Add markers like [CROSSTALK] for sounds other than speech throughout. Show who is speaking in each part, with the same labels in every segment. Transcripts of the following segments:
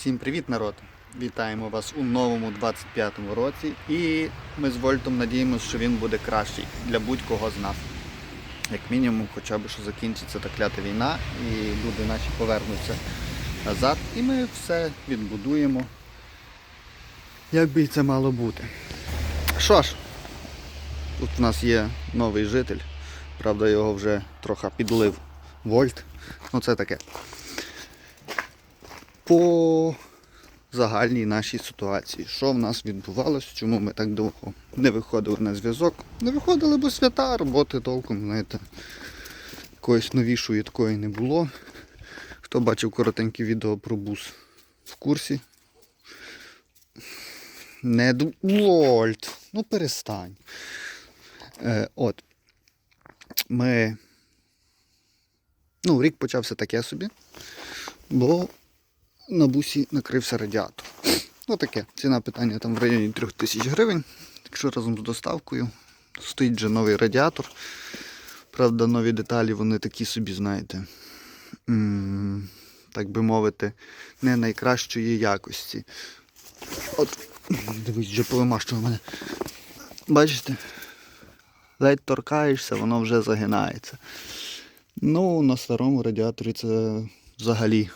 Speaker 1: Всім привіт, народ! Вітаємо вас у новому 25-му році. І ми з Вольтом надіємося, що він буде кращий для будь-кого з нас. Як мінімум, хоча б що закінчиться та клята війна, і люди наші повернуться назад, і ми все відбудуємо. Як би це мало бути. Що ж, тут в нас є новий житель. Правда, його вже трохи підлив Вольт. Ну це таке по загальній нашій ситуації. Що в нас відбувалося, чому ми так довго не виходили на зв'язок. Не виходили, бо свята, роботи толком, знаєте, якоїсь новішої такої не було. Хто бачив коротеньке відео про бус в курсі. Не ду- ну перестань. Е, от. Ми. Ну, рік почався таке собі, бо на бусі накрився радіатор. [CLEARS THROAT] Ну таке, ціна питання там в районі 3 тисяч гривень. Якщо разом з доставкою стоїть вже новий радіатор. Правда, нові деталі вони такі собі, знаєте, так би мовити, не найкращої якості. От, дивись, вже повимащує мене. Бачите? Ледь торкаєшся, воно вже загинається. Ну, на старому радіаторі це взагалі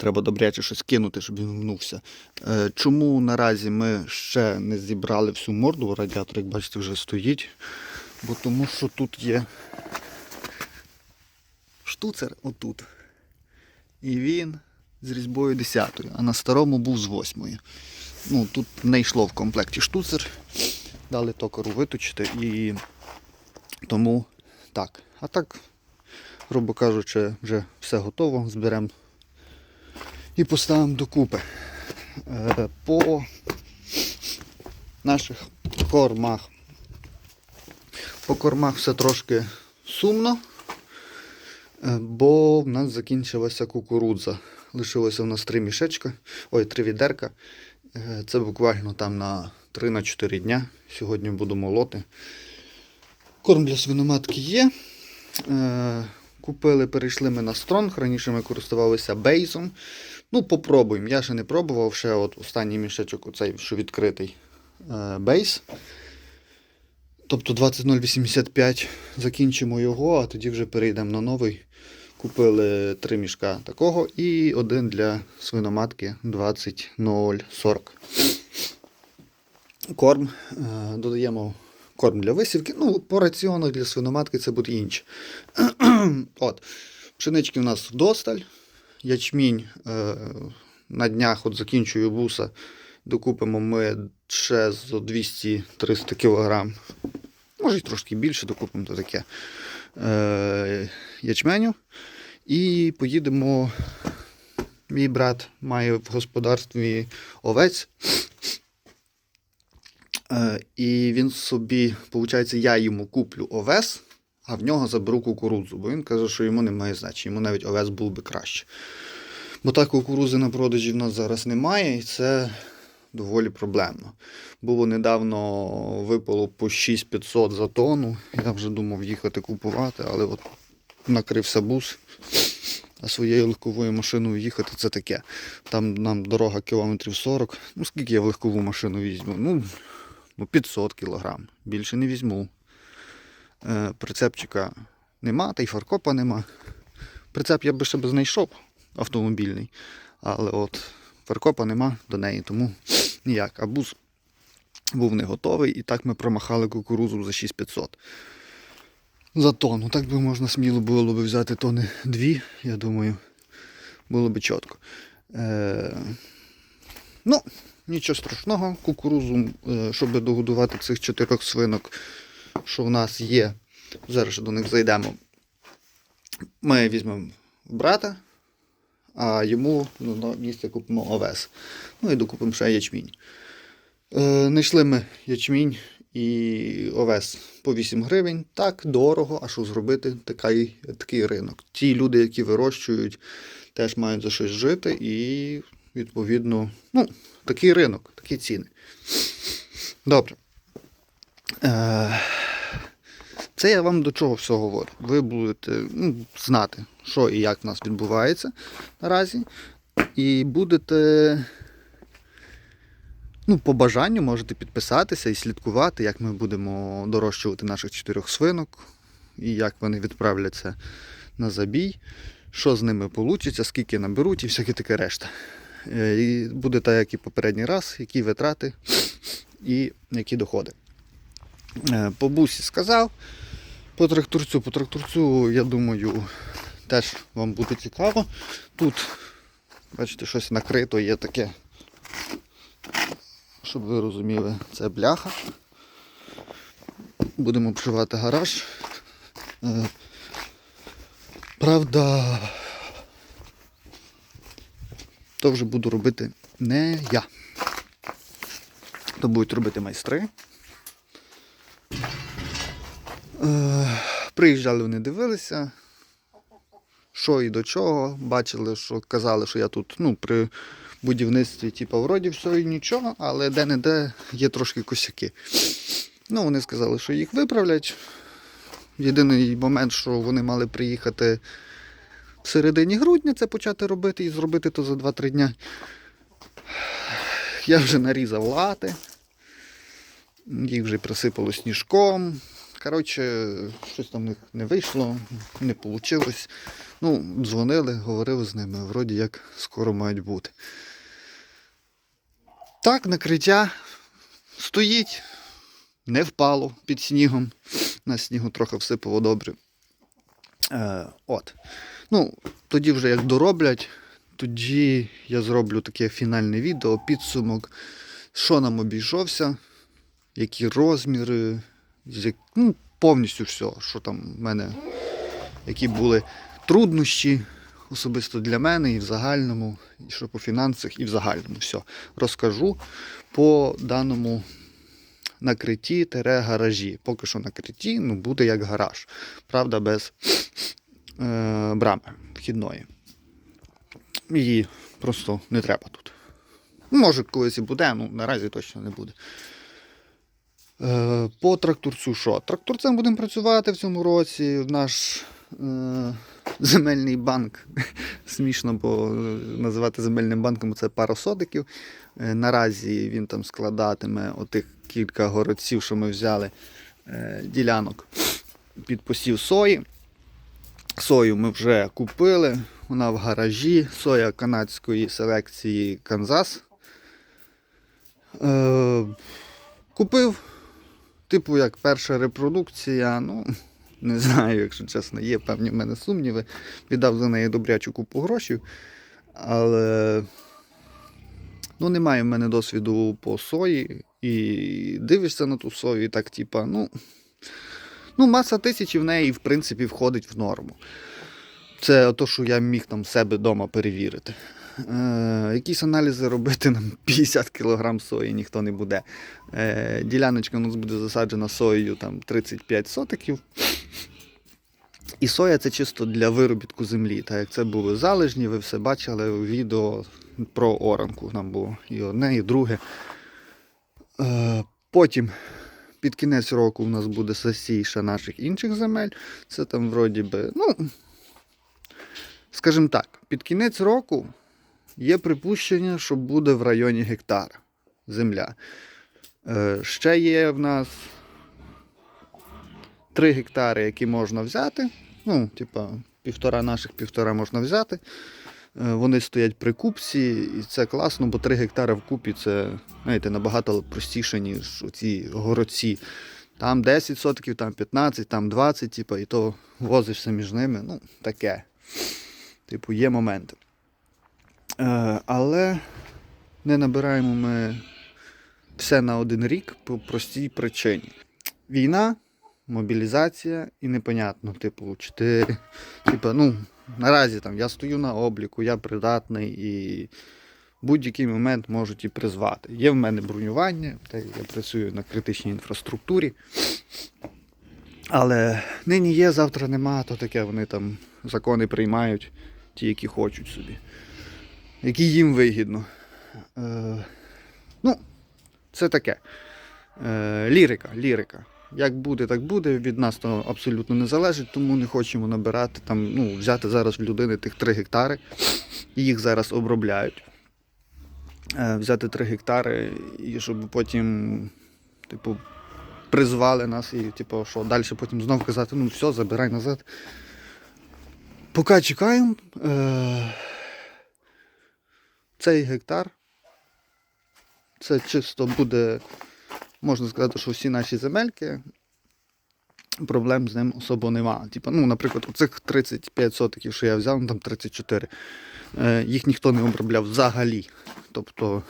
Speaker 1: Треба добряче щось кинути, щоб він гнувся. Е, Чому наразі ми ще не зібрали всю морду, радіатор, як бачите, вже стоїть. Бо тому що тут є штуцер отут. І він з різьбою 10, а на старому був з 8. Ну, тут не йшло в комплекті штуцер. Дали токару виточити і тому так. А так, грубо кажучи, вже все готово. Зберемо і поставимо докупи. Е, По наших кормах. По кормах все трошки сумно, е, бо в нас закінчилася кукурудза. Лишилося в нас три мішечка, ой, три відерка. Е, Це буквально там на 3-4 дня. Сьогодні буду молоти. Корм для свиноматки є. Купили, перейшли ми на Стронг. Раніше ми користувалися бейзом. Ну, попробуємо. Я ще не пробував. Ще от останній мішечок, оцей, що відкритий е, бейс. Тобто 20085 закінчимо його, а тоді вже перейдемо на новий. Купили три мішка такого і один для свиноматки 20040. Корм. Е, додаємо корм для висівки. Ну, по раціону для свиноматки це буде інше. [CLEARS THROAT] От. Пшенички у нас вдосталь. Ячмінь е, на днях от закінчую буса. Докупимо ми ще за 200-300 кг. Може і трошки більше докупимо то таке е, ячменю. І поїдемо. Мій брат має в господарстві овець. Е, і він собі, виходить, я йому куплю овес, а в нього заберу кукурудзу. Бо він каже, що йому немає значення, йому навіть овес був би краще. Бо так кукурузи на продажі в нас зараз немає, і це доволі проблемно. Було недавно випало по 6500 за тонну. Я вже думав їхати купувати, але от накрився бус. А своєю легковою машиною їхати це таке. Там нам дорога кілометрів 40. Ну скільки я в легкову машину візьму? Ну, ну 500 кілограм. Більше не візьму. Е, прицепчика нема, та й фаркопа нема. Прицеп я би ще б знайшов автомобільний. Але от фаркопа нема до неї, тому ніяк. А бус був не готовий, і так ми промахали кукурузу за 6500 за тонну. Так би можна сміло було б взяти тони дві, я думаю, було б чітко. Е, ну, нічого страшного, кукурузу, е, щоб догодувати цих чотирьох свинок, що в нас є. Зараз ще до них зайдемо. Ми візьмемо брата, а йому ну, місце купимо овес. Ну і докупимо ще ячмінь. Е, знайшли ми ячмінь і овес по 8 гривень. Так, дорого, а що зробити? Такий, такий ринок. Ті люди, які вирощують, теж мають за щось жити, і, відповідно, ну, такий ринок, такі ціни. Добре. Е, це я вам до чого все говорю. Ви будете ну, знати, що і як в нас відбувається наразі. І будете. Ну, по бажанню можете підписатися і слідкувати, як ми будемо дорощувати наших чотирьох свинок, і як вони відправляться на забій, що з ними вийде, скільки наберуть і всяке таке решта. Е, І буде так, як і попередній раз, які витрати і які доходи. Е, По бусі сказав. По тракторцю, по тракторцю, я думаю, теж вам буде цікаво. Тут, бачите, щось накрито є таке. Щоб ви розуміли, це бляха. Будемо обшивати гараж. Е, Правда, то вже буду робити не я. То будуть робити майстри. Е, Приїжджали вони дивилися, що і до чого. Бачили, що казали, що я тут ну, при будівництві, типу, вроді все і нічого, але де-не-де є трошки косяки. Ну, вони сказали, що їх виправлять. Єдиний момент, що вони мали приїхати в середині грудня це почати робити і зробити то за 2-3 дня. Я вже нарізав лати, їх вже присипало сніжком. Коротше, щось там в них не вийшло, не вийшло. Ну, дзвонили, говорив з ними, вроді як скоро мають бути. Так, накриття стоїть, не впало під снігом. На снігу трохи всипало добре. Е, от. Ну, тоді вже як дороблять, тоді я зроблю таке фінальне відео, підсумок, що нам обійшовся, які розміри, ну, повністю все, що там в мене, які були труднощі особисто для мене і в загальному, і що по фінансах, і в загальному все. Розкажу по даному накритті тере гаражі. Поки що накритті, ну буде як гараж. Правда, без е, брами вхідної. Її просто не треба тут. Може, колись і буде, ну наразі точно не буде. Е, по тракторцю що? Тракторцем будемо працювати в цьому році. Наш е, земельний банк. [LAUGHS] Смішно, бо е, називати земельним банком це пара содиків. Е, наразі він там складатиме отих кілька городців, що ми взяли е, ділянок під посів сої. Сою ми вже купили, вона в гаражі, соя канадської селекції Канзас. Е, купив, типу, як перша репродукція, ну, [LAUGHS] не знаю, якщо чесно, є певні в мене сумніви. Віддав за неї добрячу купу грошей, але ну, немає в мене досвіду по сої. І дивишся на ту сою, і так, типа, ну. Ну, маса тисячі в неї, в принципі, входить в норму. Це то, що я міг там себе вдома перевірити. Е, якісь аналізи робити нам [LAUGHS] 50 кг сої ніхто не буде. Е, діляночка у нас буде засаджена соєю там 35 сотиків. І соя це чисто для виробітку землі. Так як це були залежні, ви все бачили у відео про оранку. Там було і одне, і друге. Е, потім під кінець року у нас буде засійша наших інших земель. Це там вроді би, ну, скажімо так, під кінець року є припущення, що буде в районі гектара земля. Е, ще є в нас 3 гектари, які можна взяти. Ну, типа, півтора наших, півтора можна взяти. Е, Вони стоять при купці, і це класно, бо 3 гектари в купі це знаєте, набагато простіше, ніж ці городці. Там 10 сотків, там 15, там 20, типу, і то возишся між ними. Ну, таке. Типу, є моменти. Е, але не набираємо ми все на один рік по простій причині. Війна, мобілізація і непонятно, типу, чи ти, типу, ну, наразі там я стою на обліку, я придатний і будь-який момент можуть і призвати. Є в мене бронювання, я працюю на критичній інфраструктурі. Але нині є, завтра нема, то таке вони там закони приймають, ті, які хочуть собі, які їм вигідно. Е, ну, це таке. Е, лірика, лірика. Як буде, так буде. Від нас то абсолютно не залежить, тому не хочемо набирати там, ну, взяти зараз в людини тих 3 гектари. І їх зараз обробляють. Е, Взяти 3 гектари, і щоб потім, типу, призвали нас і, типу, що далі потім знов казати, ну все, забирай назад. Поки чекаємо. Е- цей гектар. Це чисто буде, можна сказати, що всі наші земельки. Проблем з ним особо нема. Типа, ну, наприклад, оцих 35 сотиків, що я взяв, ну, там 34. Е, їх ніхто не обробляв взагалі. Тобто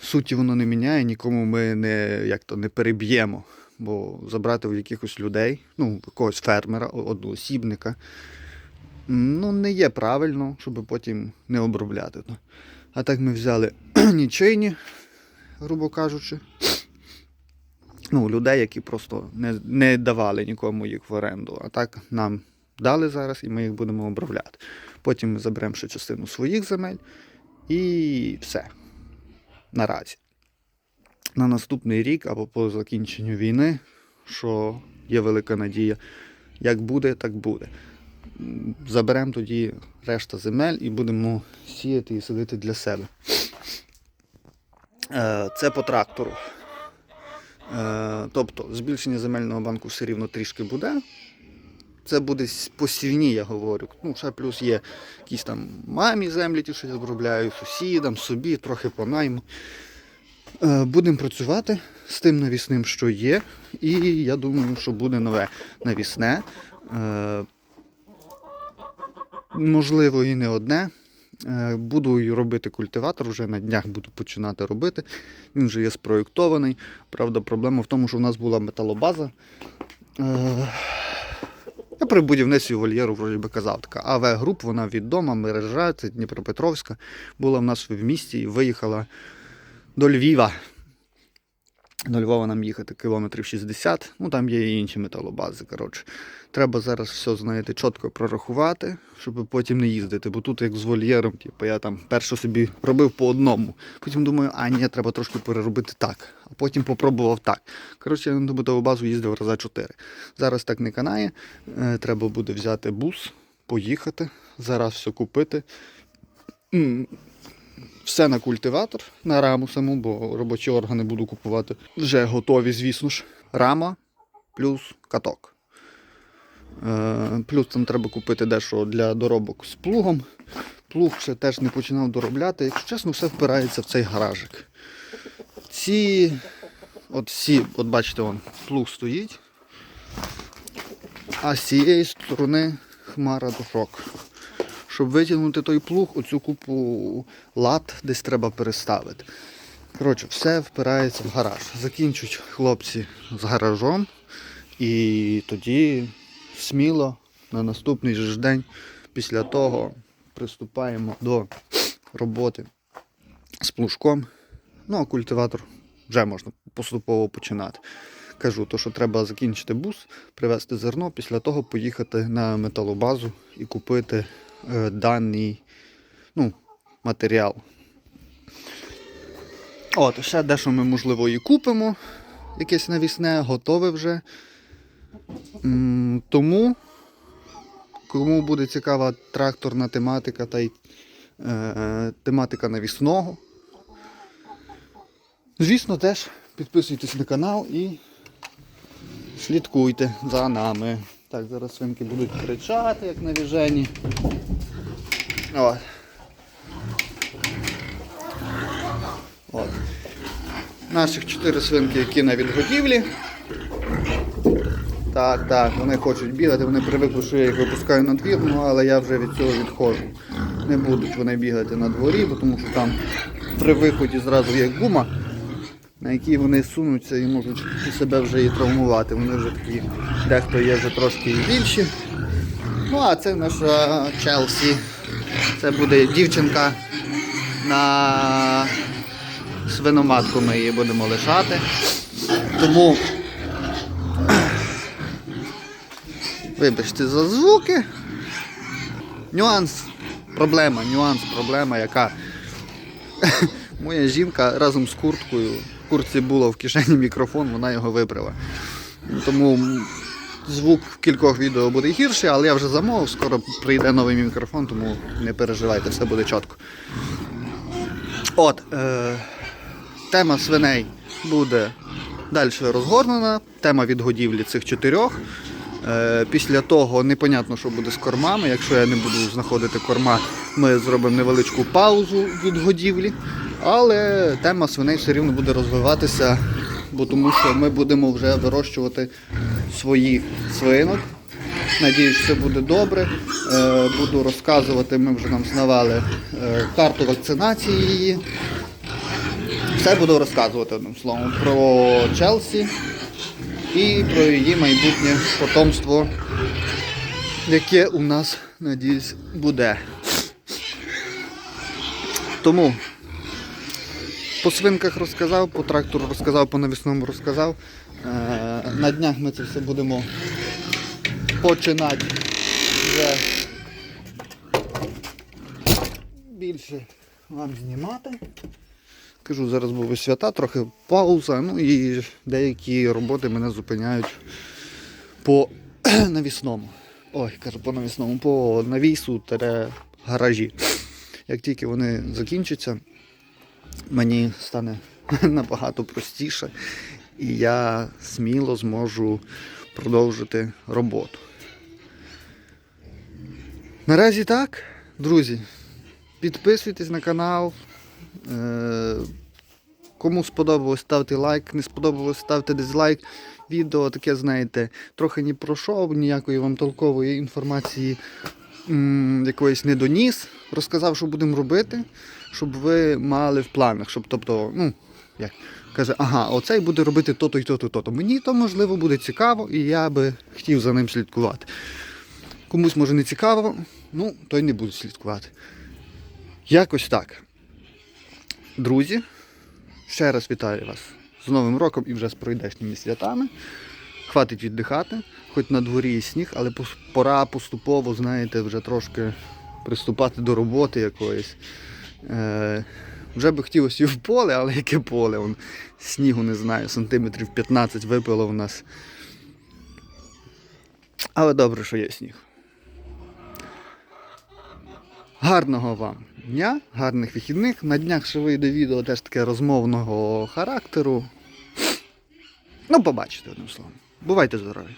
Speaker 1: суті воно не міняє, нікому ми не, як то, не переб'ємо. Бо забрати у якихось людей, ну, якогось фермера, одноосібника, ну, не є правильно, щоб потім не обробляти. А так ми взяли [CLEARS THROAT] нічийні, грубо кажучи. Ну, людей, які просто не, не давали нікому їх в оренду. А так нам дали зараз і ми їх будемо обробляти. Потім ми заберемо ще частину своїх земель і все. Наразі. На наступний рік або по закінченню війни, що є велика надія, як буде, так буде. Заберемо тоді решта земель і будемо сіяти і садити для себе. Е, Це по трактору. Е, Тобто збільшення земельного банку все рівно трішки буде. Це буде посівні, я говорю. Ну, ще плюс є якісь там мамі землі, ті, що я обробляю, сусідам, собі, трохи по найму. Е, Будемо працювати з тим навісним, що є. І я думаю, що буде нове навісне. Можливо, і не одне. Е, Буду робити культиватор, вже на днях буду починати робити. Він вже є спроєктований. Правда, проблема в тому, що в нас була металобаза. Е, Я при будівництві вольєру вроді би казав, така АВ груп, вона відома, мережа, це Дніпропетровська. Була в нас в місті і виїхала до Львіва. До Львова нам їхати кілометрів 60, ну там є і інші металобази. Коротше. Треба зараз все, знаєте, чітко прорахувати, щоб потім не їздити. Бо тут як з вольєром, типу, я там перше собі робив по одному. Потім думаю, а ні, треба трошки переробити так. А потім попробував так. Коротше, я на металобазу їздив раза 4. Зараз так не канає. Е, Треба буде взяти бус, поїхати, зараз все купити. Все на культиватор, на раму саму, бо робочі органи буду купувати. Вже готові, звісно ж. Рама плюс каток. Е, плюс там треба купити дещо для доробок з плугом. Плуг ще теж не починав доробляти. Якщо чесно, все впирається в цей гаражик. Ці, от всі, от бачите, вон, плуг стоїть. А з цієї сторони хмара дошок. Щоб витягнути той плуг, оцю купу лад десь треба переставити. Коротше, все впирається в гараж. Закінчують хлопці з гаражом. І тоді сміло на наступний же день після того приступаємо до роботи з плужком. Ну, а культиватор вже можна поступово починати. Кажу, то, що треба закінчити бус, привезти зерно, після того поїхати на металобазу і купити е, даний ну, матеріал. От, ще дещо ми, можливо, і купимо. Якесь навісне, готове вже. Тому, кому буде цікава тракторна тематика та й е, тематика навісного, звісно, теж підписуйтесь на канал і слідкуйте за нами. Так, зараз свинки будуть кричати, як навіжені. От. От. Наших чотири свинки, які на відгодівлі. Так, так, вони хочуть бігати, вони привикли, що я їх випускаю на двір, ну але я вже від цього відходжу. Не будуть вони бігати на дворі, бо тому що там при виході зразу є гума, на якій вони сунуться і можуть себе вже і травмувати. Вони вже такі, дехто є вже трошки і більші. Ну а це наша Челсі. Це буде дівчинка на свиноматку ми її будемо лишати. Тому Вибачте за звуки. Нюанс, проблема, нюанс, проблема, яка [LAUGHS] моя жінка разом з курткою в курці було в кишені мікрофон, вона його вибрала. Тому звук в кількох відео буде гірший, але я вже замовив, скоро прийде новий мікрофон, тому не переживайте, все буде чітко. От, е, тема свиней буде далі розгорнена. Тема відгодівлі цих чотирьох. Е, після того непонятно, що буде з кормами. Якщо я не буду знаходити корма, ми зробимо невеличку паузу від годівлі. Але тема свиней все рівно буде розвиватися, бо тому що ми будемо вже вирощувати своїх свинок. Надіюсь, все буде добре. Е, буду розказувати, ми вже нам знавали е, карту вакцинації її. Все буду розказувати одним словом про Челсі і про її майбутнє потомство, яке у нас, надіюсь, буде. Тому по свинках розказав, по трактору розказав, по навісному розказав. Е, На днях ми це все будемо починати вже більше вам знімати. Кажу, зараз були свята, трохи пауза, ну і деякі роботи мене зупиняють по [CLEARS THROAT] навісному. Ой, кажу, по навісному, по навісу гаражі. Як тільки вони закінчаться, мені стане [LAUGHS] набагато простіше, і я сміло зможу продовжити роботу. Наразі так, друзі. Підписуйтесь на канал. Е, Кому сподобалось, ставте лайк, не сподобалось, ставте дизлайк. Відео таке, знаєте, трохи не пройшов, ніякої вам толкової інформації якоїсь не доніс. Розказав, що будемо робити, щоб ви мали в планах. Щоб, тобто, ну, як каже, ага, оцей буде робити то-то і то-то, то-то. Мені то можливо буде цікаво, і я би хотів за ним слідкувати. Комусь може не цікаво, ну, той не буде слідкувати. Якось так. Друзі, ще раз вітаю вас з Новим роком і вже з пройдешніми святами. Хватить віддихати, хоч на дворі і сніг, але пора поступово, знаєте, вже трошки приступати до роботи якоїсь. Е, вже би хотілося і в поле, але яке поле? Вон, снігу не знаю, сантиметрів 15 випало в нас. Але добре, що є сніг. Гарного вам дня, гарних вихідних. На днях ще вийде відео теж таке розмовного характеру. Ну, побачите одним словом. Бувайте здорові!